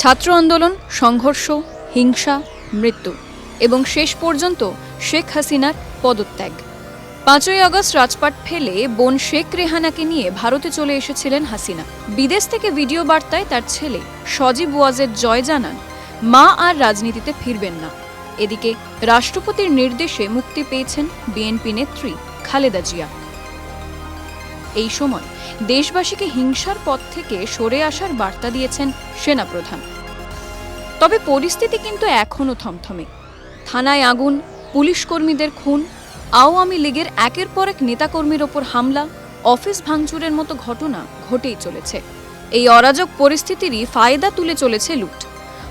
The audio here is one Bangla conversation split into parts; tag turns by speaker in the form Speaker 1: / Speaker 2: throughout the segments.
Speaker 1: ছাত্র আন্দোলন, সংঘর্ষ, হিংসা, মৃত্যু এবং শেষ পর্যন্ত শেখ হাসিনার পদত্যাগ। পাঁচই আগস্ট রাজপাট ফেলে বোন শেখ রেহানাকে নিয়ে ভারতে চলে এসেছিলেন হাসিনা। বিদেশ থেকে ভিডিও বার্তায় তার ছেলে সজীব ওয়াজের জয় জানান, মা আর রাজনীতিতে ফিরবেন না। এদিকে রাষ্ট্রপতির নির্দেশে মুক্তি পেয়েছেন বিএনপি নেত্রী খালেদা জিয়া। এই সময় দেশবাসীকে হিংসার পথ থেকে সরে আসার বার্তা দিয়েছেন সেনাপ্রধান। তবে পরিস্থিতি কিন্তু এখনও থমথমে। থানায় আগুন, পুলিশ কর্মীদের খুন, আওয়ামী লীগের একের পর এক নেতাকর্মীর ওপর হামলা, অফিস ভাঙচুরের মতো ঘটনা ঘটেই চলেছে। এই অরাজক পরিস্থিতিরই ফায়দা তুলে চলেছে লুট।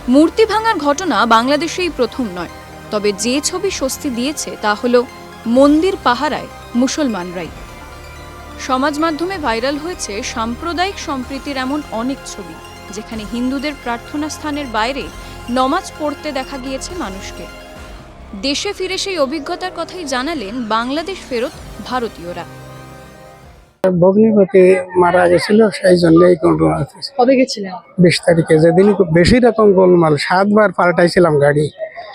Speaker 1: মূর্তি ভাঙার ঘটনা বাংলাদেশেই প্রথম নয়। তবে যে ছবি স্বস্তি দিয়েছে তা হল মন্দির পাহারায় মুসলমানরাই। সমাজ মাধ্যমে ভাইরাল হয়েছে সাম্প্রদায়িক সম্প্রীতির এমন অনেক ছবি যেখানে হিন্দুদের প্রার্থনা স্থানের বাইরে নমাজ পড়তে দেখা গিয়েছে মানুষকে। দেশে ফিরে সেই অভিজ্ঞতার কথাই জানালেন বাংলাদেশ ফেরত ভারতীয়রা।
Speaker 2: ভগ্নিপতি মারা গেছিল সেই জন্য এই গোলমাল
Speaker 3: কবে গেছিলেন?
Speaker 2: বিশ তারিখে যেদিন খুব বেশি রকম গোলমাল সাতবার পাল্টাইছিলাম গাড়ি।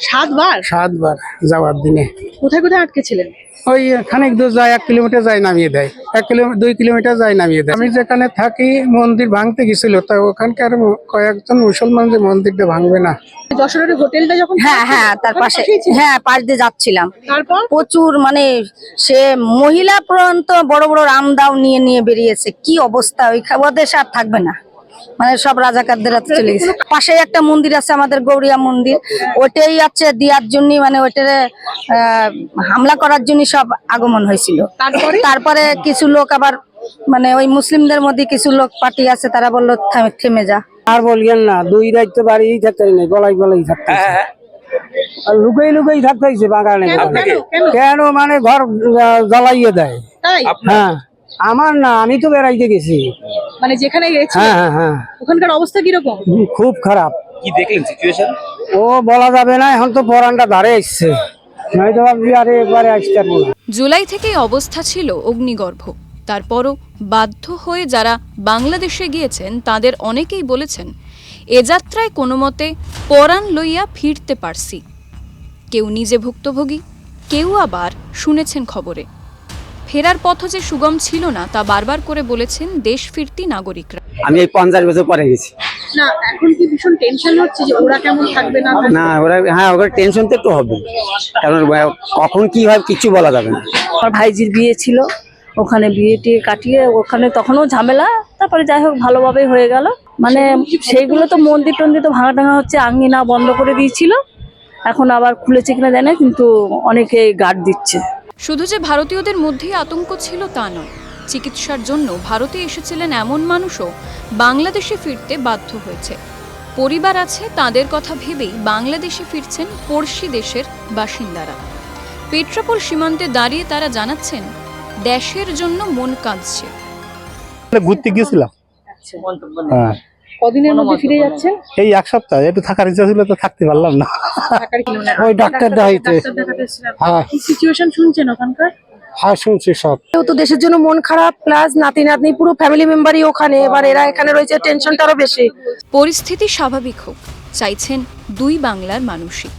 Speaker 3: সাতবার?
Speaker 2: সাতবার যাওয়ার দিনে।
Speaker 3: কোথায় কোথায় আটকে ছিলেন?
Speaker 2: ওই খানিক দূর যায় এক কিলোমিটার যায় নামিয়ে দেয়। এক কিলোমিটার দুই কিলোমিটার যায় নামিয়ে দেয়। আমি যেখানে থাকি মন্দির ভাঙতে গেছিল তা ওখানকার কয়েকজন মুসলমান যে মন্দিরটা ভাঙবে না।
Speaker 3: যশোরের হোটেলটা যখন
Speaker 4: হ্যাঁ হ্যাঁ তার পাশে হ্যাঁ পাশ দিয়ে যাচ্ছিলাম।
Speaker 3: তারপর?
Speaker 4: প্রচুর মানে সে মহিলা পর্যন্ত বড় বড় রামদাও নিয়ে নিয়ে বেরিয়েছে। কি অবস্থা? ওই খা- ওদের সে আর থাকবে না। মানে সব রাজাকারদের হাতে চলে গেছে। পাশে একটা মন্দির আছে আমাদের গৌরিয়া মন্দির। ওটাই আছে দেওয়ার জন্য মানে ওইটারে আহ, হামলা করার জন্য সব আগমন হয়েছিল।
Speaker 3: তারপরে?
Speaker 4: তারপরে কিছু লোক আবার মানে ওই মুসলিমদের মধ্যে কিছু লোক পার্টি আছে তারা বলল "থামে- থেমে যা।
Speaker 2: আর বলবেন না দুই রাত তো বাড়ি থাকতে নেই গলাই গলাই থাকতে আর লুকাই লুকাই থাকতে হয়েছে বাগানে
Speaker 3: কেন
Speaker 2: মানে ঘর জ্বালাইয়ে দেয়। হ্যাঁ আমার না আমি তো বেড়াইতে গেছি।
Speaker 3: মানে যেখানে গেছি
Speaker 2: হ্যাঁ হ্যাঁ হ্যাঁ।
Speaker 3: ওখানকার অবস্থা কীরকম?
Speaker 2: খুব খারাপ।
Speaker 5: কি দেখলেন সিচুয়েশন
Speaker 2: ও বলা যাবে না এখন তো পরানটা ধারে আসছে নয়তো ভাবছি আরে একবারে আসতে পারব না।
Speaker 1: জুলাই থেকেই অবস্থা ছিল অগ্নিগর্ভ। তারপরও বাধ্য হয়ে যারা বাংলাদেশে গিয়েছেন তাদের অনেকেই বলেছেন এ যাত্রায় কোনো মতে পরাণ লইয়া ফিরতে পারছি। কেউ নিজে ভুক্তভোগী কেউ আবার শুনেছেন খবরে। ফেরার পথ যে সুগম ছিল না তা বারবার করে বলেছেন দেশ ফিরতি নাগরিকরা।
Speaker 6: আমি এই পঞ্চাশ বছর পরে গেছি।
Speaker 3: না এখন কি ভীষণ টেনশন হচ্ছে যে ওরা কেমন থাকবে না?
Speaker 6: না ওরা হ্যাঁ ওদের টেনশন তো একটু হবে। কারণ কখন কি হয় কিছু বলা যাবে না।
Speaker 7: আমার ভাইজির বিয়ে ছিল ওখানে বিয়ে টিয়ে কাটিয়ে ওখানে তখনও ঝামেলা তারপরে যাই হোক ভালোভাবে হয়ে গেল। মানে সেইগুলো তো মন্দির টন্দির তো ভাঙা টাঙা হচ্ছে আঙ্গিনা বন্ধ করে দিয়েছিল। এখন আবার খুলেছে কিনা জানি না কিন্তু অনেকে গার্ড দিচ্ছে।
Speaker 1: শুধু যে ভারতীয়দের মধ্যেই আতঙ্ক ছিল তা নয় চিকিৎসার জন্য ভারতে এসেছিলেন এমন মানুষও বাংলাদেশে ফিরতে বাধ্য হয়েছে। পরিবার আছে তাদের কথা ভেবেই বাংলাদেশে ফিরছেন পড়শি দেশের বাসিন্দারা। পেট্রাপোল সীমান্তে দাঁড়িয়ে তারা জানাচ্ছেন দেশের জন্য মন কাঁদছে।
Speaker 8: ঘুরতে গিয়েছিলাম। হ্যাঁ।
Speaker 3: কদিনের মধ্যে ফিরে যাচ্ছেন
Speaker 8: এই এক সপ্তাহ একটু থাকার ইচ্ছা ছিল তো থাকতে পারলাম না?
Speaker 2: ওই ডাক্তার দেখাইতে
Speaker 3: এসেছিলেন।
Speaker 2: হ্যাঁ।
Speaker 3: কি সিচুয়েশন শুনছেন ওখানকার?
Speaker 2: হ্যাঁ শুনছি সব।
Speaker 9: তো দেশের জন্য মন খারাপ প্লাস নাতি নাতনি পুরো ফ্যামিলি মেম্বারই ওখানে। এবার এরা এখানে রয়েছে টেনশনটা আরও বেশি।
Speaker 1: পরিস্থিতি স্বাভাবিক হোক চাইছেন দুই বাংলার মানুষই।